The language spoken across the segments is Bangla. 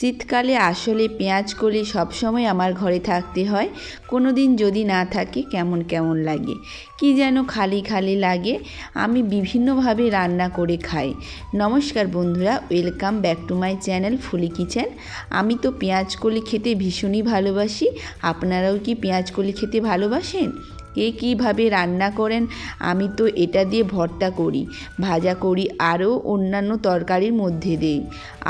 শীতকালে আসলে পেঁয়াজ কলি সবসময় আমার ঘরে থাকতে হয়। কোনো দিন যদি না থাকে কেমন কেমন লাগে। কি যেন খালি খালি লাগে। আমি বিভিন্নভাবে রান্না করে খাই। নমস্কার বন্ধুরা, welcome back to my channel Phuli kitchen. আমি তো পেঁয়াজ কলি খেতে ভীষণই ভালোবাসি। আপনারাও কি পেঁয়াজ কলি খেতে ভালোবাসেন? কে কীভাবে রান্না করেন, আমি তো এটা দিয়ে ভর্তা করি, ভাজা করি, আরও অন্যান্য তরকারির মধ্যে দিই।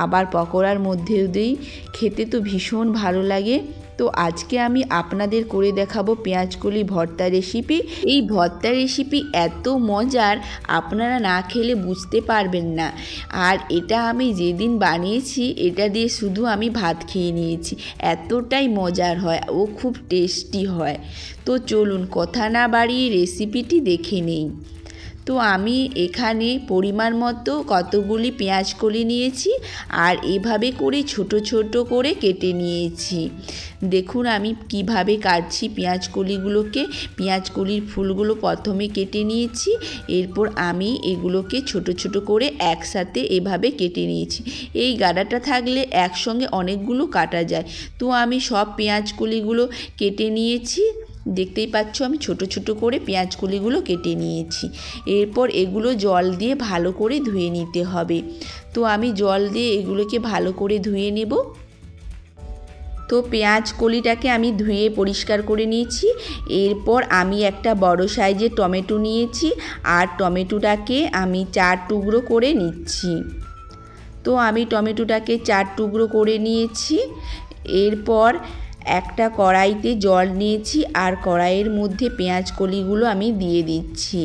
আবার পকোড়ার মধ্যেও দিই, খেতে তো ভীষণ ভালো লাগে। তো আজকে আমি আপনাদের করে দেখাবো পেঁয়াজকলি ভর্তা রেসিপি এই ভর্তা রেসিপি এত মজার, আপনারা না খেলে বুঝতে পারবেন না। আর এটা আমি যেদিন বানিয়েছি, এটা দিয়ে শুধু আমি ভাত খেয়ে নিয়েছি। এতটাই মজার হয়, ও খুব টেস্টি হয়। তো চলুন, কথা না বাড়িয়ে রেসিপিটি দেখে নেই। তো আমি এখানে পরিমাণ মতো কতগুলি পেঁয়াজ কলি নিয়েছি আর এভাবে করে ছোট ছোট করে কেটে নিয়েছি। দেখুন আমি কীভাবে কাটছি পেঁয়াজ কলিগুলোকে। পেঁয়াজ কলির ফুলগুলো প্রথমে কেটে নিয়েছি, এরপর আমি এগুলোকে ছোট ছোট করে একসাথে এভাবে কেটে নিয়েছি। এই গাডাটা থাকলে একসঙ্গে অনেকগুলো কাটা যায়। তো আমি সব পেঁয়াজ কলিগুলো কেটে নিয়েছি। দেখতেই পাচ্ছ আমি ছোট ছোট করে পেঁয়াজ কলিগুলো কেটে নিয়েছি। এরপর এগুলো জল দিয়ে ভালো করে ধুয়ে নিতে হবে। তো আমি জল দিয়ে এগুলোকে ভালো করে ধুয়ে নেব। তো পেঁয়াজ কলিটাকে আমি ধুয়ে পরিষ্কার করে নিয়েছি। এরপর আমি একটা বড় সাইজের টমেটো নিয়েছি আর টমেটোটাকে আমি চার টুকরো করে নিচ্ছি। তো আমি টমেটোটাকে চার টুকরো করে নিয়েছি। এরপর একটা কড়াইতে জল নিয়েছি আর কড়াইয়ের মধ্যে পেঁয়াজ কলিগুলো আমি দিয়ে দিচ্ছি।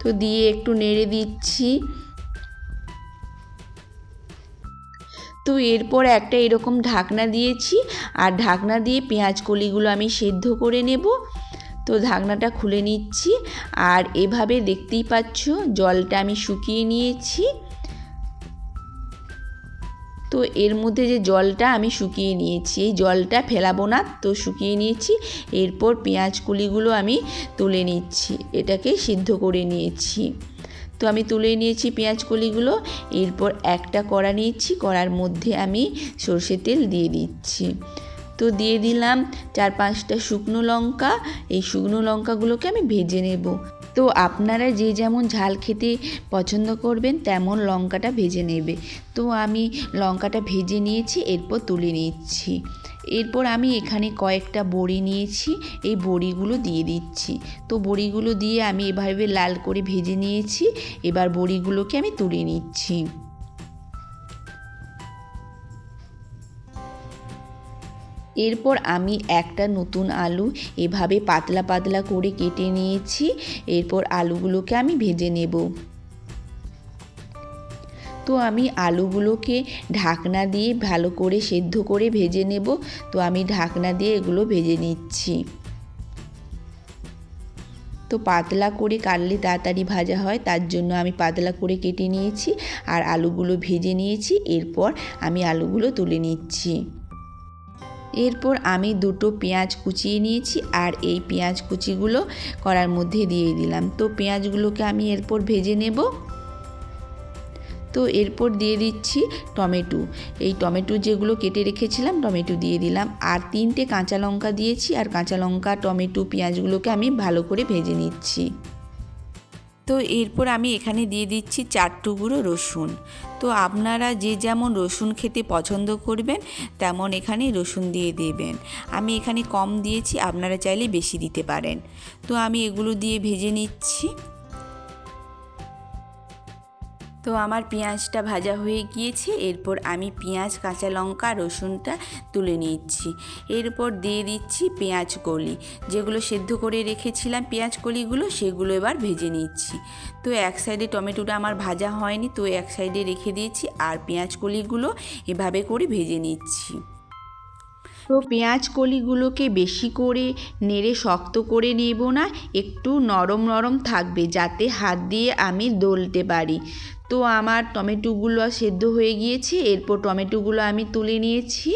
তো দিয়ে একটু নেড়ে দিচ্ছি। তো এরপর একটা এরকম ঢাকনা দিয়েছি আর ঢাকনা দিয়ে পেঁয়াজ কলিগুলো আমি সেদ্ধ করে নেব। তো ঢাকনাটা খুলে নিচ্ছি আর এভাবে দেখতেই পাচ্ছ জলটা আমি শুকিয়ে নিয়েছি। তো এর মধ্যে যে জলটা আমি শুকিয়ে নিয়েছি, এই জলটা ফেলাবো না, তো শুকিয়ে নিয়েছি। এরপর পেঁয়াজ কুলিগুলো আমি তুলে নিচ্ছি, এটাকে সিদ্ধ করে নিয়েছি। তো আমি তুলে নিয়েছি পেঁয়াজ কলিগুলো, এরপর একটা কড়া নিয়েছি, কড়ার মধ্যে আমি সর্ষে তেল দিয়ে দিচ্ছি। তো দিয়ে দিলাম চার পাঁচটা শুকনো লঙ্কা। এই শুকনো লঙ্কাগুলোকে আমি ভেজে নেব। তো আপনারা যে যেমন ঝাল খেতে পছন্দ করবেন, তেমন লঙ্কাটা ভেজে নেবে। তো আমি লঙ্কাটা ভেজে নিয়েছি, এরপর তুলে নিচ্ছি। এরপর আমি এখানে কয়েকটা বড়ি নিয়েছি, এই বড়িগুলো দিয়ে দিচ্ছি। তো বড়িগুলো দিয়ে আমি এভাবে লাল করে ভেজে নিয়েছি, এবার বড়িগুলোকে আমি তুলে নিচ্ছি। এরপর আমি একটা নতুন আলু এভাবে পাতলা পাতলা করে কেটে নিয়েছি। এরপর আলুগুলোকে আমি ভেজে নেব। তো আমি আলুগুলোকে ঢাকনা দিয়ে ভালো করে সেদ্ধ করে ভেজে নেব। তো আমি ঢাকনা দিয়ে এগুলো ভেজে নিচ্ছি। তো পাতলা করে কাটলে তাড়াতাড়ি ভাজা হয়, তার জন্য আমি পাতলা করে কেটে নিয়েছি আর আলুগুলো ভেজে নিয়েছি। এরপর আমি আলুগুলো তুলে নিচ্ছি। এরপর আমি দুটো পেঁয়াজ কুচিয়ে নিয়েছি আর এই পেঁয়াজ কুচিগুলো করার মধ্যে দিয়ে দিলাম। তো পেঁয়াজগুলোকে আমি এরপর ভেজে নেব। তো এরপর দিয়ে দিচ্ছি টমেটো। এই টমেটো যেগুলো কেটে রেখেছিলাম, টমেটো দিয়ে দিলাম। আর তিনটে কাঁচা লঙ্কা দিয়েছি আর কাঁচা লঙ্কা, টমেটো, পেঁয়াজগুলোকে আমি ভালো করে ভেজে নিচ্ছি। তো এরপর আমি এখানে দিয়ে দিচ্ছি চার টুকরো রসুন। তো আপনারা যে যেমন রসুন খেতে পছন্দ করবেন, তেমন এখানে রসুন দিয়ে দেবেন। আমি এখানে কম দিয়েছি, আপনারা চাইলে বেশি দিতে পারেন। তো আমি এগুলো দিয়ে ভেজে নিচ্ছি। তো আমার পেঁয়াজটা ভাজা হয়ে গিয়েছে, এরপর আমি পেঁয়াজ, কাঁচা লঙ্কা, রসুনটা তুলে নিচ্ছি। এরপর দিয়ে দিচ্ছি পেঁয়াজ কলি। যেগুলো সেদ্ধ করে রেখেছিলাম পেঁয়াজ কলিগুলো, সেগুলো এবার ভেজে নিচ্ছি। তো এক সাইডে টমেটোটা আমার ভাজা হয়নি, তো এক সাইডে রেখে দিয়েছি আর পেঁয়াজ কলিগুলো এভাবে করে ভেজে নিচ্ছি। পেঁয়াজ কলিগুলোকে বেশি করে নেড়ে শক্ত করে নেব না, একটু নরম নরম থাকবে যাতে হাত দিয়ে আমি দলতে পারি। তো আমার টমেটোগুলো সেদ্ধ হয়ে গিয়েছে, এরপর টমেটোগুলো আমি তুলে নিয়েছি,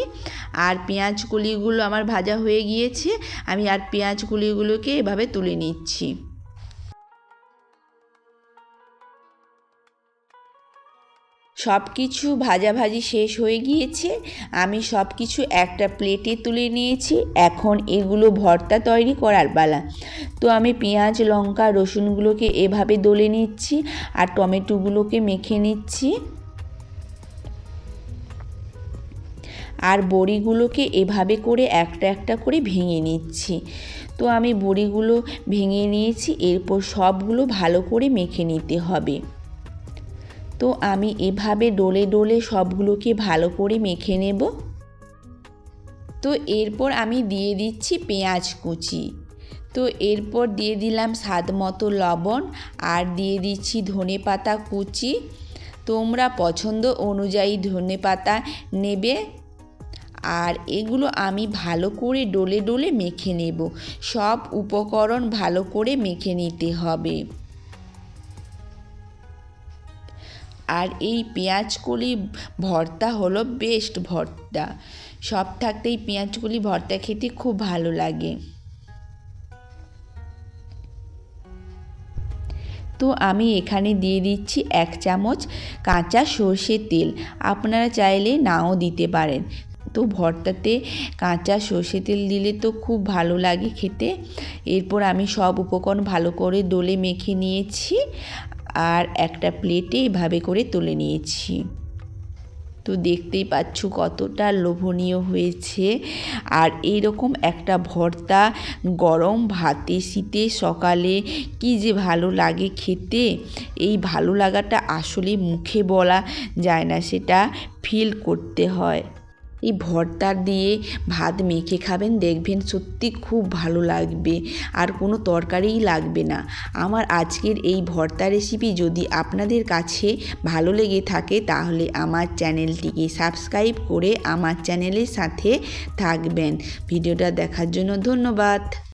আর পেঁয়াজ কলিগুলো আমার ভাজা হয়ে গিয়েছে, আমি আর পেঁয়াজ কলিগুলোকে এভাবে তুলে নিচ্ছি। সব কিছু ভাজাভাজি শেষ হয়ে গিয়েছে। আমি সব কিছু একটা প্লেটে তুলে নিয়েছি। এখন এগুলো ভর্তা তৈরি করার পালা। তো আমি পেঁয়াজ, লঙ্কা, রসুনগুলোকে এভাবে দলে নিচ্ছি আর টমেটোগুলোকে মেখে নিচ্ছি। আর বড়িগুলোকে এভাবে করে একটা একটা করে ভেঙে নিচ্ছি। তো আমি বড়িগুলো ভেঙে নিয়েছি। এরপর সবগুলো ভালো করে মেখে নিতে হবে। তো আমি এভাবে ডোলে ডোলে সবগুলোকে ভালো করে মেখে নেব। তো এরপর আমি দিয়ে দিচ্ছি পেঁয়াজ কুচি। তো এরপর দিয়ে দিলাম স্বাদ মতো লবণ আর দিয়ে দিচ্ছি ধনে পাতা কুচি। তোমরা পছন্দ অনুযায়ী ধনে পাতা নেবে। আর এগুলো আমি ভালো করে ডলে ডলে মেখে নেব। সব উপকরণ ভালো করে মেখে নিতে হবে। আর এই পেঁয়াজকলি ভর্তা হলো বেস্ট ভর্তা। সব থাকতে এই পেঁয়াজকলি ভর্তা খেতে খুব ভালো লাগে। তো আমি এখানে দিয়ে দিচ্ছি এক চামচ কাঁচা সর্ষের তেল। আপনারা চাইলে নাও দিতে পারেন। তো ভর্তাতে কাঁচা সর্ষে তেল দিলে তো খুব ভালো লাগে খেতে। এরপর আমি সব উপকরণ ভালো করে দোলে মেখে নিয়েছি। আর একটা প্লেটে এভাবে করে তুলে নিয়েছি। তো দেখতেই পাচ্ছ কতটা লোভনীয় হয়েছে। আর এইরকম একটা ভর্তা গরম ভাতে শীতে সকালে কি যে ভালো লাগে খেতে, এই ভালো লাগাটা আসলে মুখে বলা যায় না, সেটা ফিল করতে হয়। এই ভর্তা দিয়ে ভাত মেখে খাবেন, দেখবেন সত্যি খুব ভালো লাগবে। আর কোনো তরকারিই লাগবে না। আমার আজকের এই ভর্তা রেসিপি যদি আপনাদের কাছে ভালো লেগে থাকে, তাহলে আমার চ্যানেলটিকে সাবস্ক্রাইব করে আমার চ্যানেলের সাথে থাকবেন। ভিডিওটা দেখার জন্য ধন্যবাদ।